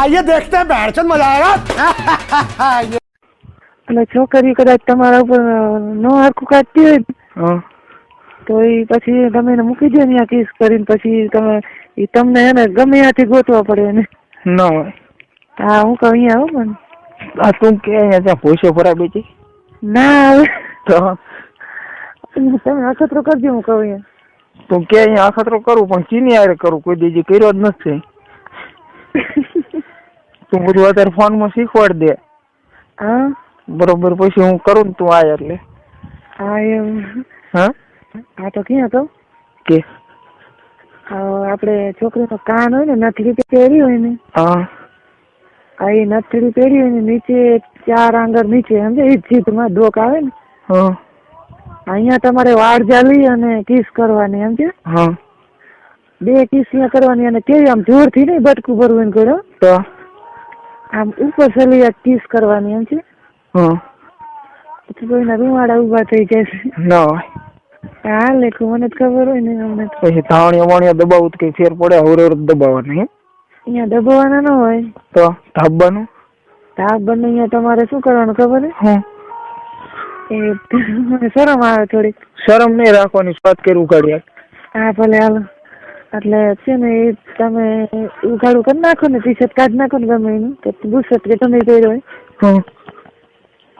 આઈએ દેખતે બેડચન મજા આવે અને છોકરી કદાચ તમારા ઉપર નો હરખું કાઢતી હોય તો એ પછી તમે એને મૂકી દો ત્યાં કિસ કરીને પછી તમે એ તમને એને ગમે ત્યાંથી ગોતવા પડે એને. ના હોય. હા હું કહું અહીંયા આવું પણ આ તું કે અહીંયા ત્યાં ભૂસો ભરાય બેચી ના આવે. તો? તમે અખતરો કરજો હું કહું અહીંયા. તું કે અહીંયા અખતરો કરું પણ ચીની આરે કરું કોઈ દીજી કર્યો જ નથી. તું બધું અત્યારે ફોનમાં શીખવાડ દે. હા? બરોબર પછી હું કરું ને તું આય એટલે. હા એમ. હા? હા તો ક્યાં તો? કે? આપણે છોકરીનો કાન હોય ને નથડી પહેરી હોય ને. હા. આ એ નથડી પહેરી હોય ને નીચે ચાર આંગળ નીચે સમજે એ જીતમાં ડોક આવે ને. હા. અહીંયા તમારે વાળ જાલી અને કિસ કરવાની સમજે હા. બે કિસ કરવાની અને કેવી આમ જોરથી નહીં બટકું ભરવું એને કર્યો? તો? આમ ઉપર સલી કિસ કરવાની એમ છે? હા પછી કોઈના રૂવાડા ઊભા થઈ જશે. ના હોય. હા લેખું મને ખબર હોય ને અમને પછી ધાવણીયા વાણીયા દબાવું તો કઈ ફેર પડે હવરે હવરે દબાવવાની? અહીંયા દબાવવાના ન હોય. તો ધાબવાનું? ધાબ બંને અહીંયા તમારે શું કરવાનું ખબર હા હે એ શરમ આવે થોડીક. શરમ નહીં રાખવાની સ્વાદ કરી ઉગાડી હા ભલે હાલો. એટલે છે ને તમે ઉઘાડું કરી નાખો ને ટી શર્ટ કાઢી નાખો ને ગમે એનું કે બુશર્ટ કે તમે પહેર્યો હોય.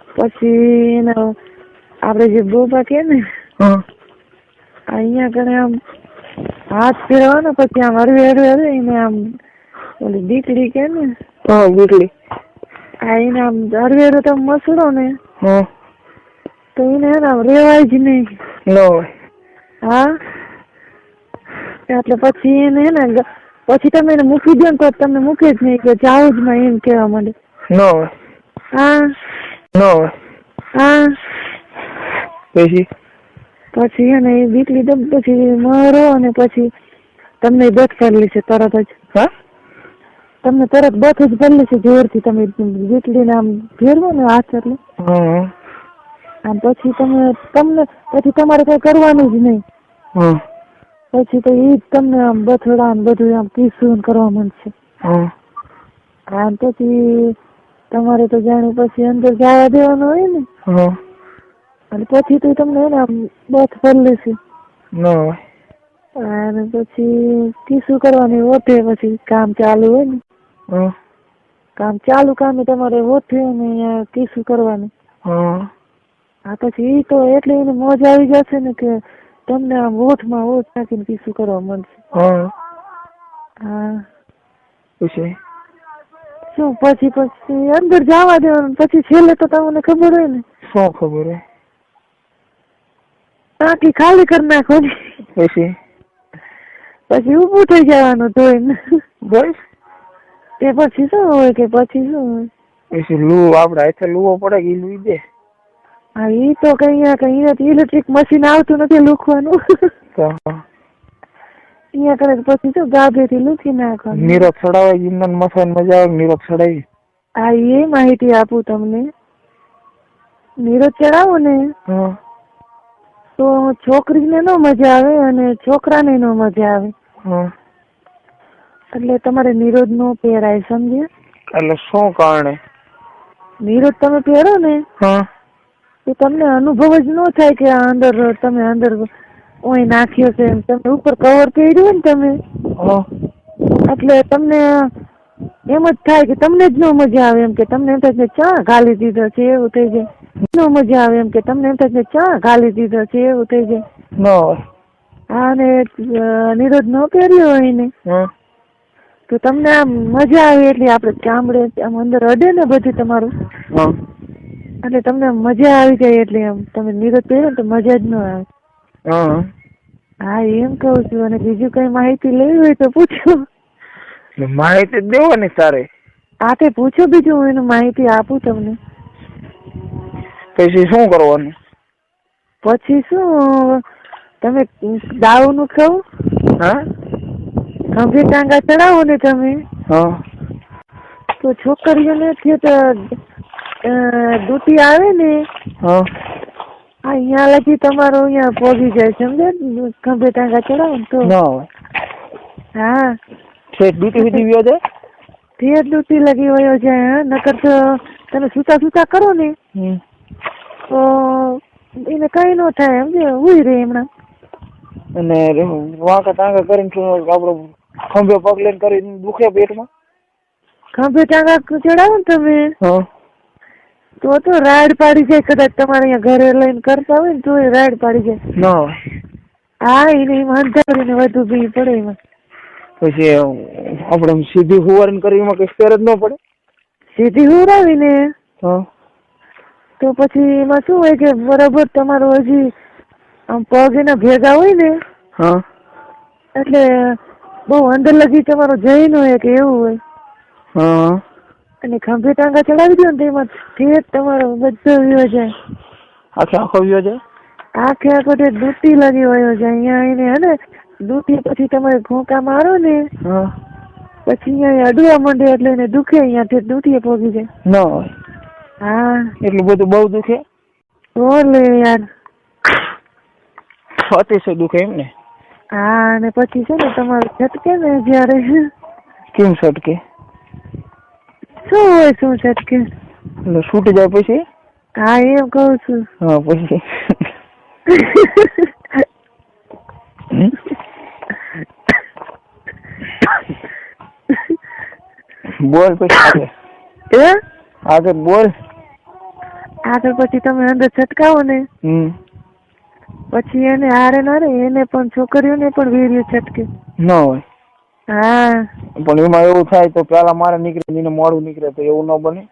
પછી એનો આપણે જે બોબા કે ને અહીંયા કણે આમ હાથ ફેરવાનો પછી આમ હરવે હરવે હરવે એને આમ ઓલી દીકડી કે ને હા બીકલી આ એને આમ હરવે હરવે તમે મસડો ને તો એને આમ રેવાય જ નહીં. હા? એટલે પછી એને હે ને પછી તમે એને મૂકી દો ને તો તમને મૂકે જ નહીં કે જાઓ જ માં એમ કહેવા માંડે. નો હા. નો હા. પછી? પછી એને એ દમ પછી મરો અને પછી તમને બેઠ ભરેલી છે તરત જ. હા? તમને તરત બથ જ ભરેલી છે જોરથી તમે દીકરીને આમ ફેરવો ને હાથ એટલે. આમ પછી તમે તમને પછી તમારે કઈ કરવાનું જ નહીં. હા પછી તો એ તમને આમ બથડા ને બધું આમ કિસ્સું કરવા માંડશે હા પછી તમારે તો જાણું પછી અંદર જવા દેવાનું હોય ને. અને પછી તો તમને એને આમ બથ ભરેલી લેશે અને પછી કિસ્સું કરવાની ઓઠે પછી કામ ચાલુ હોય ને. કામ ચાલુ કામે તમારે ઓઠે ને કિસ્સું કરવાની. હા હા પછી ઈ તો એટલે એને મોજ આવી જશે ને કે તમને આમ ઓઠમાં ઓઠ નાખીને પીસું કરવા મળશે હા. હા. પછી શું પછી પછી અંદર જવા દેવાનું પછી છેલ્લે તો તમને ખબર હોય ને. શું ખબર હોય? ટાંકી ખાલી કરી નાખવાની. પછી પછી ઊભું થઈ જવાનું ધોઈને. બસ. તે પછી શું હોય કે પછી શું હોય. પછી લૂ આપડે હાથે લૂવો પડે કે લુઈ લૂઈ દે? હા ઈ તો કઈ કઈ ઇલેક્ટ્રિક મશીન આવતું નથી લૂખવાનું. અહીંયા કરે પછી શું? ગાભેથી લૂખી નાખો નીરજ ચડાવે ઇંધન મસાન મજા આવે નીરજ ચડાવી હા એ માહિતી આપું તમને. નીરજ ચડાવો ને. તો છોકરીને નો મજા આવે અને છોકરાને નો મજા આવે. એટલે તમારે નિરોધ નો પહેરાય સમજ્યા? એટલે શું કારણે? નિરોધ તમે પહેરો ને. હા. તો તમને અનુભવ જ ન થાય કે આ અંદર તમે અંદર ઓય નાખ્યો છે એમ. તમે ઉપર કવર પહેર્યું ને તમે? એટલે તમને એમ જ થાય કે તમને જ ન મજા આવે એમ કે તમને એમ થાય ચા ગાલી દીધો છે એવું થઈ જાય. ન મજા આવે એમ કે તમને એમ થાય ચા ગાલી દીધો છે એવું થઈ જાય. હા અને નિરોધ ન પહેર્યો હોય ને તો તમને આમ મજા આવે એટલે આપણે ચામડે આમ અંદર અડે ને બધું તમારું. હા. એટલે તમને મજા આવી જાય એટલે એમ. તમે નિરોધ પહેરો તો મજા જ ન આવે. હા. એમ કહું છું. અને બીજું કઈ માહિતી લેવી હોય તો પૂછો. માહિતી દેવો ને તારે. હા તે પૂછો બીજું હું એનું માહિતી આપું તમને. પછી શું કરવાનું? પછી શું તમે દાવનું ખાવ? હા? ખંભે ટાંગા ચડાવો ને તમે. હા. તો છોકરીઓને થયો તો દૂતી આવે ને અહીંયા લગી તમારો અહીંયા પહોંચી જાય સમજે ખંભે ટાંગા ચડાવો તો. હા. ઠેઠ દૂતી સુધી વ્યો છે ફેર દૂતી લગી વયો છે નકર તો તમે સૂતા સૂતા કરો ને તો એને કઈ નો થાય સમજે ઉઈ રે હમણાં. અને વાંકા ટાંકા કરીને આપણો ખંભે પગ લઈને કરીને દુખે પેટમાં? ખંભે ટાંગા ચડાવો ને તમે. હા. તો તો રાડ પાડી જાય કદાચ તમારે અહીંયા ઘરે લઈને કરતા હોય ને તો રાડ પાડી જાય ના હોય. હા એને એમાં અંધારીને વધુ ભી પડે એમાં. પછી આપણે આમ સીધી હુવારણ કરી એમાં કઈ ફેર જ ન પડે? સીધી હુરાવીને હા. તો પછી એમાં શું હોય કે બરાબર તમારો હજી આમ પગ એના ભેગા હોય ને હા. એટલે બહુ અંદર લગી તમારો જઈ ન હોય કે એવું હોય. હા. અને ખંભે ટાંગા ચડાવી દો ને તેમાં એમાં તમારો બધો વ્યો જાય. આખે આખો વ્યો જાય? આખે આખો તે દૂતી લાગી વયો જાય. અહીંયા આવીને હે ને દૂતી પછી તમારે ઘોંકા મારો ને પછી અહીંયા અડવા માંડે એટલે એને દુખે અહીંયા તે દૂતીએ પોગી જાય. ન હોય. હા. એટલું બધું બહુ દુખે? બોલે યાર. અતિશય દુખે એમ ને? હા અને પછી છે ને તમારું છટકે ને જ્યારે. કેમ સટકે શું હોય શું છટકે એટલે છૂટી જાય પછી? હા એમ કહું છું. હા પછી. બોલ પછી આગળ. એ આગળ બોલ. આગળ પછી તમે અંદર છટકાવો ને. હમ. પછી એને હારે ના રે એને પણ છોકરીઓને પણ વીર્ય છટકે. ન હોય. હા. પણ એમાં એવું થાય તો પેલા મારે નીકળે નીને મોડું નીકળે તો એવું ન બને.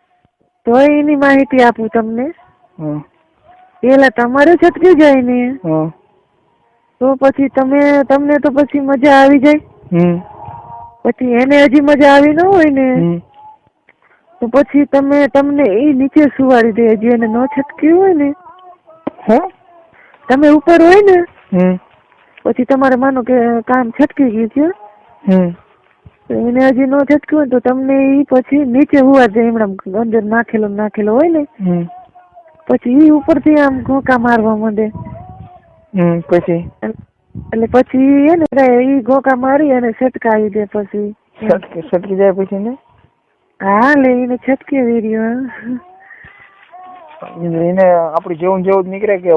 તો એની માહિતી આપું તમને. પેલા તમારે છટકી જાય ને. તો પછી તમે તમને તો પછી મજા આવી જાય. પછી એને હજી મજા આવી ન હોય ને. તો પછી તમે તમને એ નીચે સુવાડી દે હજી એને ન છટક્યું હોય ને. હે? તમે ઉપર હોય ને. પછી તમારે માનો કે કામ છટકી ગયું છે. એને હજી નો છટક્યું હોય તો તમને એ પછી નીચે હોવા જાય એમણામ અંદર નાખેલો નાખેલો હોય ને પછી ઈ ઉપરથી આમ ઘોંકા મારવા માંડે. પછી? એટલે પછી ઈ હે ને ઈ ઘોંકા મારી અને છટકાવી દે પછી. સટકી જાય પછી ને હા લે એને છટકે વીર્યો એને આપડી જેવું જેવું જ નીકળે કે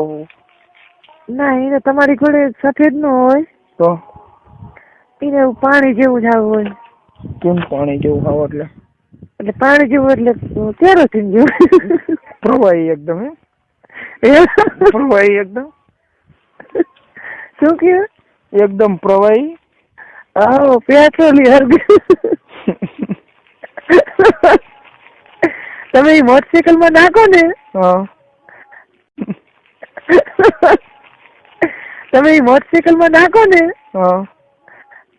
ના એને તમારી ઘોડે સફેદ નો હોય. તો? એવું પાણી જેવું જ આવું હોય. કેમ પાણી જેવું ખાવ એટલે? એટલે પાણી જેવું એટલે કેરોસીન જેવું. પ્રવાહી એકદમ પ્રવાહી એકદમ? શું કહેવાય એકદમ પ્રવાહી? આવો પેટ્રોલી હરગ તમે મોટરસાયકલમાં નાખો ને. હા. તમે મોટરસાયકલમાં નાખો ને. હા.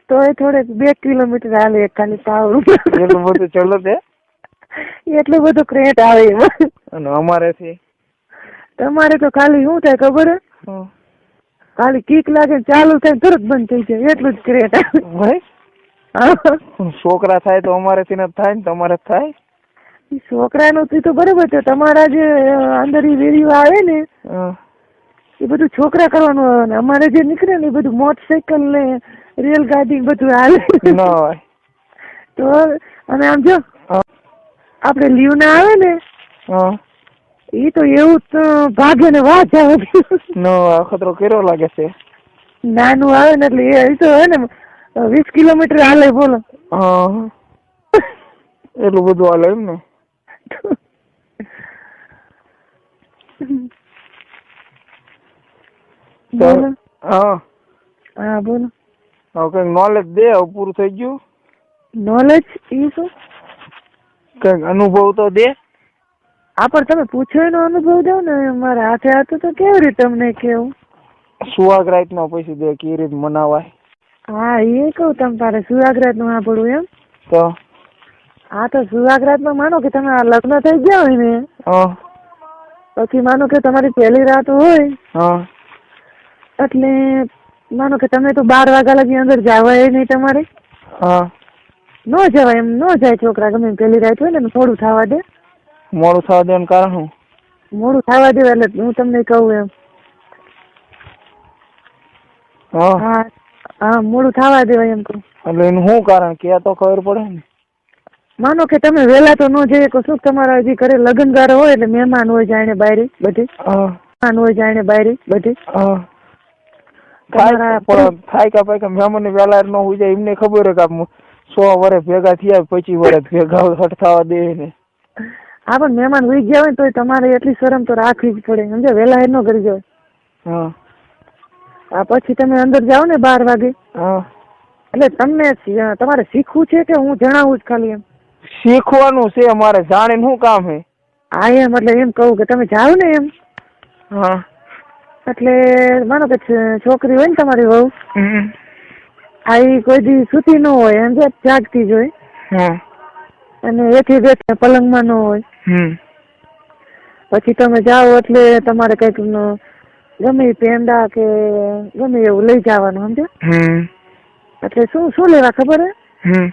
તો એ થોડેક બે કિલોમીટર હાલે ખાલી પાવર એટલું બધું ચલો તે? એટલું બધું ક્રેટ આવે એમાં. અને અમારેથી તમારે તો ખાલી શું થાય ખબર? ખાલી કીક લાગે ચાલુ થાય તરત બંધ થઈ જાય. એટલું જ ક્રેટ આવે. છોકરા થાય તો અમારેથી ન થાય ને તમારે થાય? છોકરાનું તો બરોબર છે. તમારા જે અંદર વીડિયો આવે ને એ બધું છોકરા કરવાનું આવે ને. અમારે જે નીકળે ને એ બધું મોટરસાયકલ ને રેલગાડી બધું હાલે. ન હોય. તો અને આમ જો. આપણે લીવ ના આવે ને. એ તો એવું તો ભાગે ને વાત આવે નો હોય ખતરો કેરો લાગે છે? નાનું આવે ને એટલે એ તો હે ને વીસ કિલોમીટર હાલે બોલો. એટલું બધું હાલે એમ ને? બોલો. હા. હા બોલો. હવે કંઈક નોલેજ દે હવે પૂરું થઈ ગયું. નોલેજ એ શું? કંઈક અનુભવ તો દે. આ પણ તમે પૂછો એનો અનુભવ દો ને મારા હાથે હાથે તો કેવી રીતે તમને કેવું? સુહાગ રાત નો પછી દે કેવી રીત મનાવાય. હા એ કહું તમ તારે સુહાગરાતનું સાંભળવું એમ? તો? હા તો સુહાગરાતમાં માનો કે તમે આ લગ્ન થઈ ગયા હોય ને પછી માનો કે તમારી પહેલી રાત હોય. હા. એટલે માનો કે તમે તો બાર વાગ્યા લગી અંદર જવાય નહીં તમારે. હા. ન જવાય એમ ન જાય છોકરા ગમે પેલી રાત હોય ને એમ થોડું થવા દે. મોડું થવા દે કારણ હું મોડું થવા દે એટલે હું તમને કહું એમ. હા. મોડું થવા દેવાય એમ કહું. એટલે એનું શું કારણ? કે તો ખબર પડે ને. માનો કે તમે વેલા તો ન જઈએ તો શું તમારા હજી ઘરે લગ્નગારો હોય એટલે મહેમાન હોય જાણે બાયરી બધી. હા. મહેમાન હોય જાણે બાયરી બધી. થાય પણ થાય કે ભાઈ કે મહેમાન વેલા ન હોય જાય એમને ખબર કે સો વર્ષ ભેગા થયા પચીસ વર્ષ ભેગા હટ થવા દે ને. હા પણ મહેમાન ઉઈ ગયા હોય તો તમારે એટલી શરમ તો રાખવી જ પડે. સમજે વેલા ન કરી જાવ હા. આ પછી તમે અંદર જાઓ ને બાર વાગે. હા. એટલે તમને તમારે શીખવું છે કે હું જણાવું જ ખાલી એમ? શીખવાનું છે અમારે જાણીને શું કામ હે હા એમ એટલે એમ કહું કે તમે જાઓ ને એમ. હા. એટલે માનો કે છોકરી હોય ને તમારી વહુ હમ. કોઈ દી સૂતી ન હોય એમ જે જાગતી જ હોય. અને એથી બેઠે પલંગમાં ન હોય. પછી તમે જાઓ એટલે તમારે કંઈક ગમે પેંડા કે ગમે એવું લઈ જવાનું સમજો હમ. એટલે શું શું લેવા ખબર હે?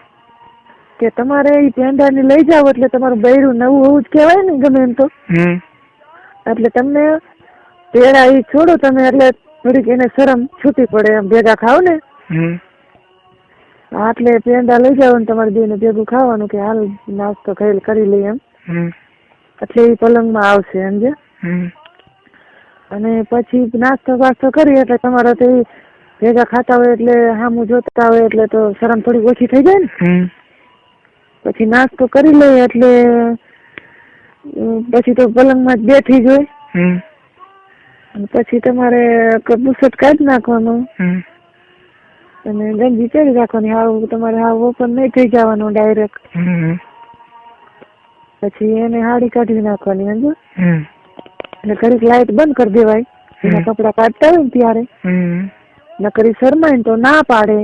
કે તમારે એ પેંડા ને લઈ જાવ એટલે તમારું બૈરું નવું હોવું જ કહેવાય ને ગમે એમ તો. હમ. એટલે તમને પેડા ઈ છોડો તમે એટલે થોડીક એને શરમ છૂટી પડે એમ ભેગા ખાવ ને. આટલે હા, એટલે પેંડા લઈ જાવ ને તમારે બેને ભેગું ખાવાનું કે હાલ નાસ્તો ખાઈ કરી લઈએ એમ. હમ. એટલે એ પલંગમાં આવશે એમ જે. અને પછી નાસ્તો વાસ્તો કરીએ એટલે તમારે તો ભેગા ખાતા હોય એટલે સામું જોતા હોય એટલે તો શરમ થોડી ઓછી થઈ જાય ને. પછી નાસ્તો કરી લઈએ એટલે પછી તો પલંગમાં જ બેઠી જ હોય. હમ. પછી તમારે બુસટ કાઢી નાખવાનું. અને ગંજી વિચારી રાખવાની હાવ તમારે હાવ ઓપન નહીં થઈ જવાનું ડાયરેક્ટ પછી એને હાડી કાઢી નાખવાની સમજો? એટલે ઘડીક લાઈટ બંધ કરી દેવાય. એના કપડા કાઢતા હોય ને ત્યારે. નકરી શરમાય ને તો ના પાડે.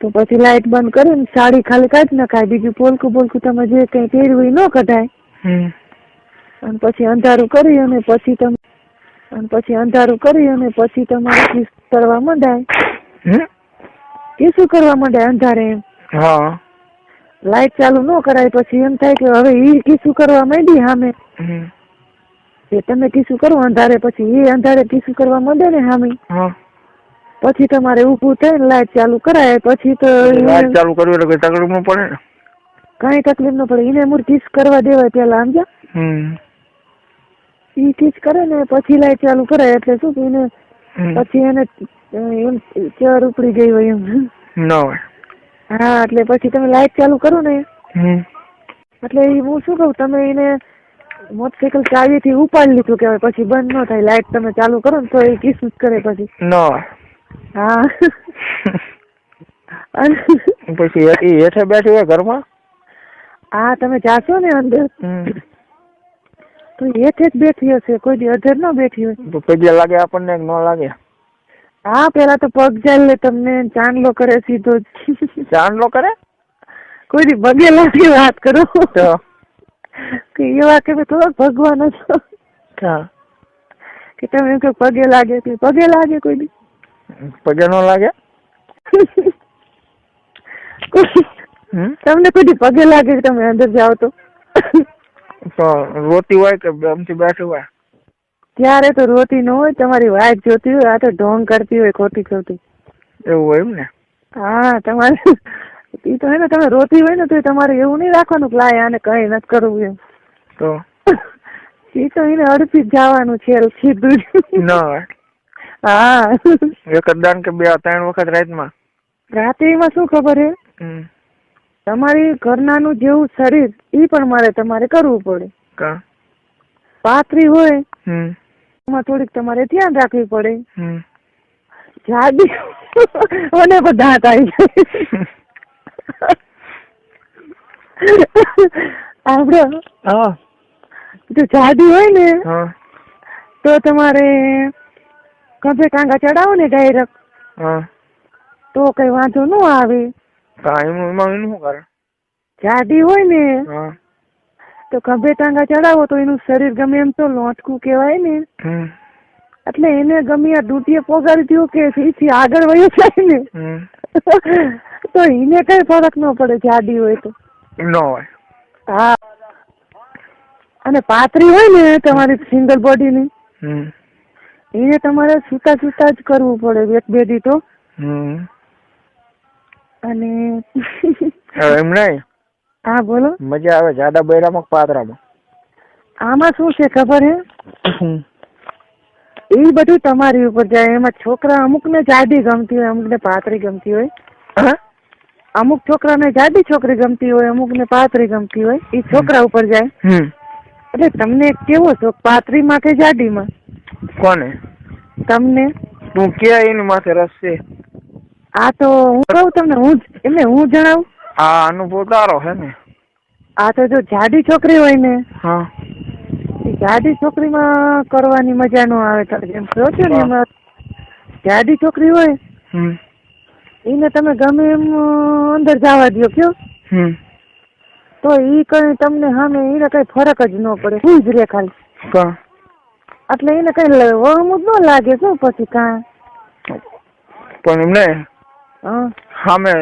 તો પછી લાઈટ બંધ કરીને સાડી ખાલી કાઢી નાખાય. બીજું પોલકું પોલકું તમે જે કઈ પહેર્યું હોય ન કઢાય. અને પછી અંધારું કરી અને પછી તમે અને પછી અંધારું કરી અને પછી તમારે કિસ કરવા મંડાય. હમ કિસ્સું કરવા મંડાય અંધારે એમ. હા. લાઈટ ચાલુ ન કરાય પછી એમ થાય કે હવે ઈ કિસું કરવા માંડી સામે એ તમે કિસું કરો અંધારે પછી એ અંધારે કિસું કરવા માંડે ને સામે પછી તમારે ઊભું થઈને લાઈટ ચાલુ કરાય પછી તો લાઈટ ચાલુ કરવી એટલે કઈ તકલીફ ન પડે ને? કઈ તકલીફ ન પડે. એને મૂળ કિસ કરવા દેવાય પેલા સમજ્યા? હમ. ઈ કિસ કરે ને પછી લાઈટ ચાલુ કરાય એટલે શું કે એને પછી એને એમ ચર ઉપડી ગઈ હોય એમ. નો હા એટલે પછી તમે લાઈટ ચાલુ કરો ને. એટલે હું શું કહું તમે એને મોટરસાયકલ ચાવીથી ઉપાડી લીધું કેવાય પછી બંધ ન થાય લાઈટ તમે ચાલુ કરો ને તો એ કિસ જ કરે પછી. નો હા. પછી એ હેઠે બેઠી હોય ઘરમાં? હા તમે જાશો ને અંદર. તો હેઠે જ બેઠી હશે કોઈ દી અધર ન બેઠી હોય. પગે લાગે આપણને ન લાગે? હા પેલા તો પગ જાય તમને ચાંદલો કરે સીધો ચાંદલો કરે? કોઈ દી પગે લાગે વાત કરો. તો? કે એવા કે થોડોક ભગવાન છો હા કે તમે એમ કે પગે લાગે કે પગે લાગે કોઈ દી. પગે ન લાગે? હમ? તમને કોઈ દી પગે લાગે કે તમે અંદર જાઓ તો? રોતી હોય કે ગમતી બેઠી હોય? ત્યારે તો રોતી ન હોય તમારી વાઈફ જોતી હોય આ તો ઢોંગ કરતી હોય ખોટી ખોટી. એવું હોય એમ ને? હા તમારે એ તો હે ને તમે રોતી હોય ને તો તમારે એવું નહીં રાખવાનું કે લાય આને કઈ નથી કરવું એમ. તો? એ તો એને અડપી જ જવાનું છે સીધું. ન હા. એક દાન કે બે ત્રણ વખત રાતમાં? રાત્રિમાં શું ખબર હે? હમ. તમારી ઘરનાનું જેવું શરીર એ પણ મારે તમારે કરવું પડે. કા? પાતળી હોય એમાં થોડીક તમારે ધ્યાન રાખવી પડે. જાદી જાડી મને થાય આવી આપડે જો જાડી હોય ને તો તમારે ખભે કાંગા ચડાવો ને ડાયરેક્ટ તો કઈ વાંધો ન આવે. એમાં એમાં એનું શું કરે? જાડી હોય ને હા. તો ખભે ટાંગા ચડાવો તો એનું શરીર ગમે એમ તો લોટકું કહેવાય ને. એટલે એને ગમે આ પોગાડી દો કે એથી આગળ વયો જાય ને. તો એને કઈ ફરક ન પડે જાડી હોય તો. ન હોય. હા. અને પાતરી હોય ને તમારી સિંગલ બોડીની હમ. એને તમારે સૂતા સૂતા જ કરવું પડે એક બેડી તો. હમ. અને એમ નહીં? હા બોલો. મજા આવે જાડા બૈરામાં પાતરામાં આમાં શું છે ખબર હે? એ બધું તમારી ઉપર જાય. એમાં છોકરા અમુકને જાડી ગમતી હોય અમુકને પાતરી ગમતી હોય. અમુક અમુક છોકરાને જાડી છોકરી ગમતી હોય અમુકને પાતરી ગમતી હોય. એ છોકરા ઉપર જાય. એટલે તમને કેવો શોખ? પાતરીમાં કે જાડીમાં? કોને? તમને? તું કે એની માથે રસ છે. આ તો હું કહું તમને હું એમને હું જણાવું? આ અનુભવ તારો હે ને. આ તો જો જાડી છોકરી હોય ને હા. જાડી છોકરીમાં કરવાની મજા નો આવે તમે જેમ કહો છો ને એમાં જાડી છોકરી હોય એને તમે ગમે એમ અંદર જવા દો કયો? તો ઈ કઈ તમને સામે એને કઈ ફરક જ ન પડે શું જ રે ખાલી. એટલે એને કઈ વહમું જ ન લાગે શું પછી કાં પણ એમને હા સામે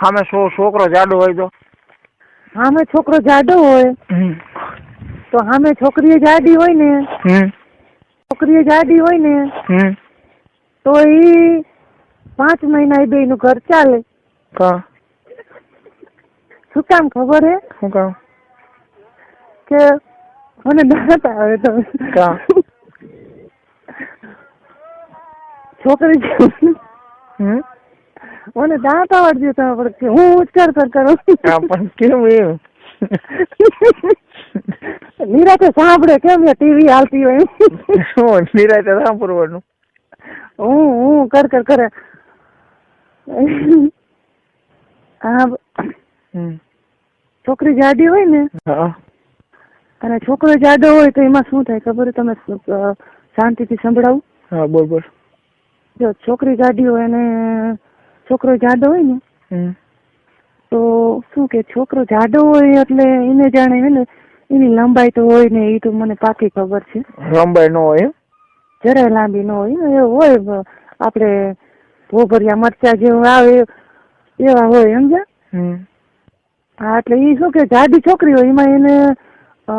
સામે છોકરો જાડો હોય તો? સામે છોકરો જાડો હોય? તો સામે છોકરી જાડી હોય ને? હમ. છોકરી જાડી હોય ને? તો ઈ પાંચ મહિના એ બેયનું ઘર ચાલે. શું કામ ખબર હે? શું કામ? કે મને દાંત આવે તો? છોકરી હમ? મને દાંત આવડતી તમે પણ કે હું ઉચ્ચાર કર કરું. પણ કેમ એવું નિરાતે સાંભળે કેમ ટીવી હાલતી હોય શું નિરાતે સાંભળવાનું? હું હું કર કર કરે. હા હમ. છોકરી જાડી હોય ને હા. અને છોકરો જાડો હોય તો એમાં શું થાય ખબર તમે શાંતિથી સંભળાવું. હા બોલ બોલ. જો છોકરી જાડી હોય અને છોકરો જાડો હોય ને તો શું કે છોકરો જાડો હોય એટલે એને જાણે હે ને એની લંબાઈ તો હોય ને એ તો મને પાકી ખબર છે. લંબાઈ ન હોય જરાય લાંબી ન હોય એ હોય આપણે ભોભરિયા મરચા જેવું આવે એવા હોય સમજ્યા? હા એટલે એ શું કે જાડી છોકરી હોય એમાં એને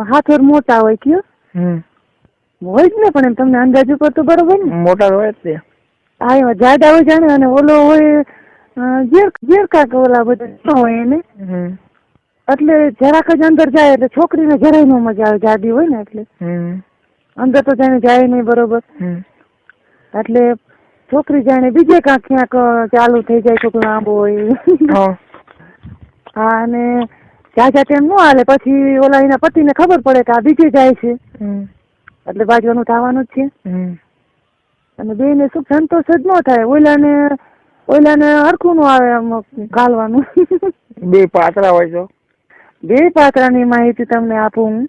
હાથોર મોટા હોય કયો? હોય જ ને પણ એમ તમને અંદાજ ઉપર તો બરોબર ને. મોટા હોય જ હા જાડા હોય જાણે અને ઓલો હોય અ, ઝેર ઝેર કાંક ઓલા બધા હોય એને. એટલે જરાક જ અંદર જાય એટલે છોકરીને જરાય નો મજા આવે જાડી હોય ને એટલે. અંદર તો જાણે જાય નહીં બરોબર. એટલે છોકરી જાણે બીજે કાંક ક્યાંક ચાલુ થઈ જાય છોકરો લાંબો હોય. હા. અને જ્યાં જ્યાં તેમ ન હાલે. પછી ઓલા એના પતિને ખબર પડે કે આ બીજે જાય છે. એટલે એટલે બાજવાનું થવાનું જ છે. અને બેને સુખ સંતોષ જ ન થાય. ઓલાને ઓલાને હરખું નું આવે આમ ગાલવાનું. બે પાત્રા હોય છો બે પાત્રાની માહિતી તમને આપું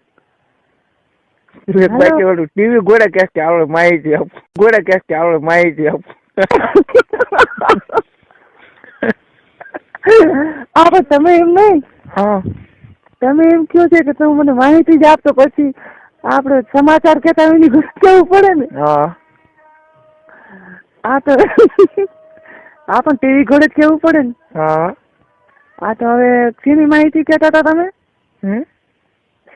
ટીવી ગોળા કેસ કે આવડે માહિતી આપ? ગોળે કેસ કે આવડે માહિતી આપ? આ પણ તમે એમ નહીં? હા. તમે એમ કહો છે કે તમે મને માહિતી જ આપતો પછી આપણે સમાચાર કહેતા એની ગુસ્સે પડે ને? હા. આ તો આ પણ ટીવી ઘોડે જ કેવું પડે ને. હા. આ તો હવે શેની માહિતી કહેતા હતા તમે?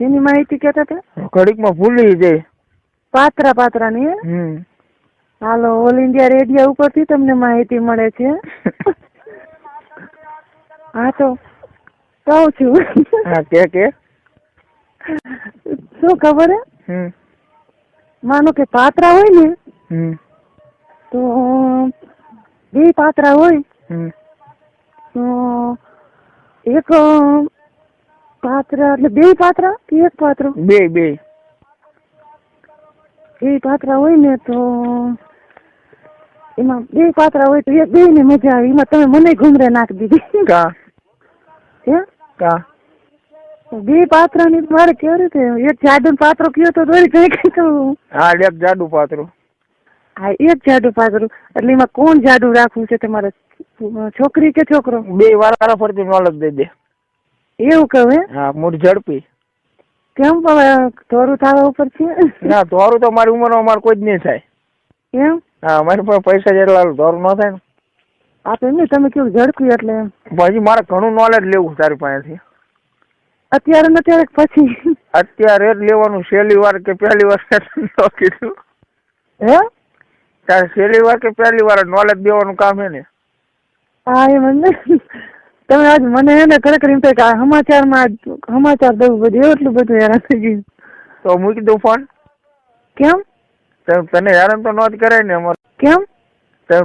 શેની માહિતી કહેતા હતા? ઘડીકમાં ભૂલી જાય પાત્રા પાત્રાની? હાલો ઓલ ઇન્ડિયા રેડિયો ઉપરથી તમને માહિતી મળે છે. હા તો કહું છું. હા કે કે? શું ખબર હે? માનો કે પાત્રા હોય ને હમ. તો બે પાત્રા હોય. તો એક પાત્ર એટલે બે પાત્રા કે એક પાત્ર? બે બે. બે પાત્રા હોય ને તો એમાં બે પાત્રા હોય તો એક બે ને મજા આવે. એમાં તમે મને ઘુમરે નાખી દીધી. કા? હે? કા? બે પાત્રની મારે કેવી રીતે? એક જાડુ પાત્રો કયો તો દોરી કઈ કઈ હા એક જાડુ પાતળું હા એક જાડુ પાછળ. એટલે એમાં કોણ જાડુ રાખવું છે તમારે? છોકરી કે છોકરો? બે વાળા ફરતી નોલેજ દઈ દે. એવું કહે હા મૂળ ઝડપી. કેમ થોડું થવા ઉપર છે? ના ધોરું તો મારી ઉંમરમાં મારે કોઈ જ નહીં થાય. એમ? હા મારી પાસે પૈસા જેટલા ધોરું ન થાય ને. આ તો એમ નહીં, તમે કેવું ઝડપી એટલે એમ? પછી મારે ઘણું નોલેજ લેવું તારી પાસેથી. અત્યારે ને અત્યારે પછી? અત્યારે જ લેવાનું છેલ્લી વાર કે પહેલી વાર કીધું. હે? તારે પહેલી વાર કે પહેલી વાર નોલેજ દેવાનું કામ હે ને? હા એ મને તમે આજ મને એને ખરેખર એમ થાય કે આ સમાચારમાં સમાચાર દઉં બધું એટલું બધું હેરાન થઈ ગયું. તો મૂકી દઉં ફોન કેમ? તને હેરાન તો નોંધ કરાય ને અમાર? કેમ?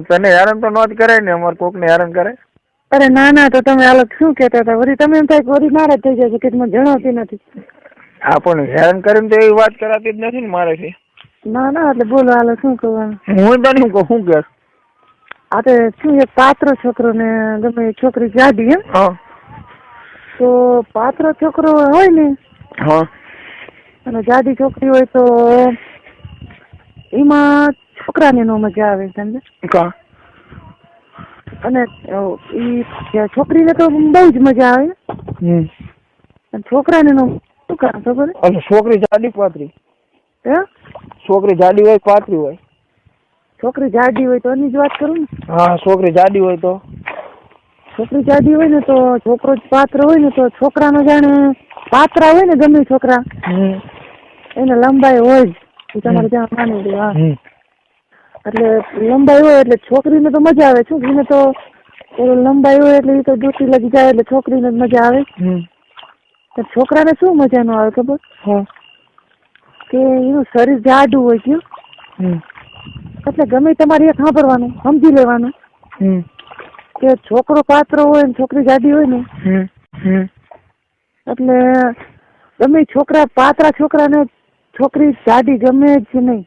તને હેરાન તો નોંધ કરાય ને અમાર કોકને હેરાન કરે? અરે ના ના તો તમે અલગ શું કહેતા હતા? વળી તમે એમ થાય કે વળી નારાજ થઈ છે કે મને જણાવતી નથી. હા પણ હેરાન કરીને તો એવી વાત કરાતી જ નથી ને મારેથી. ના ના એટલે બોલો હાલો શું કરવાનું? હું તો નહીં કહું શું કે આ તો શું એક પાત્ર છોકરો ને ગમે છોકરી જાડી એમ? તો પાત્ર છોકરો હોય ને હા. અને જાડી છોકરી હોય તો એમાં છોકરાને નો મજા આવે સમજે? કા? અને ઈ છોકરી છોકરીને તો બહુ જ મજા આવે. છોકરાને નો શું કામ ખબર? છોકરી જાડી પાતરી. હે? છોકરી જાડી હોય પાતળી હોય? છોકરી જાડી હોય તો એની જ વાત કરું ને. હા છોકરી જાડી હોય તો? છોકરી જાડી હોય ને તો છોકરો જ પાત્ર હોય ને તો છોકરાનો જાણે પાત્રા હોય ને ગમે છોકરા. એને લંબાઈ હોય જ. તમારે ત્યાં માની હા. એટલે લંબાઈ હોય એટલે છોકરીને તો મજા આવે. છોકરીને તો એ લંબાઈ હોય એટલે એ તો ડૂટી લગી જાય એટલે છોકરીને ને મજા આવે. છોકરા ને છોકરાને શું મજા નો આવે ખબર? હા. કે એનું શરીર જાડું હોય ગયું એટલે ગમે તમારે એ સાંભળવાનું સમજી લેવાનું. કે છોકરો પાત્ર હોય ને છોકરી જાડી હોય ને એટલે ગમે છોકરા પાત્રા છોકરાને છોકરી જાડી ગમે જ નહીં.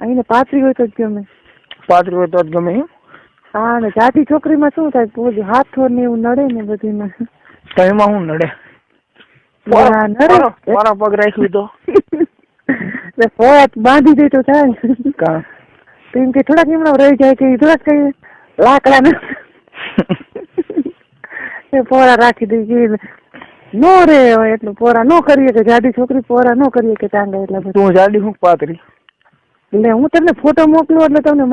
અહીંને પાતળી હોય તો જ ગમે. પાતળી હોય તો જ ગમે હા ને જાડી છોકરીમાં શું થાય હાથો ને એવું નડે ને બધું તો એમાં હું ના, નડે? મારો- પગ રાખ્યું તો ફોત બાંધી દે તો થાય એમ કે થોડાક એમણા રહી જાય કે થોડાક કઈ લાકડા એ પોરા રાખી દઈ કે નો રે એટલું પોરા નો કરીએ કે જાડી છોકરી પોરા નો કરીએ કે ચાંદા એટલે તું જાડી હું પાતરી એટલે હું તમને ફોટો મોકલું એટલે તમને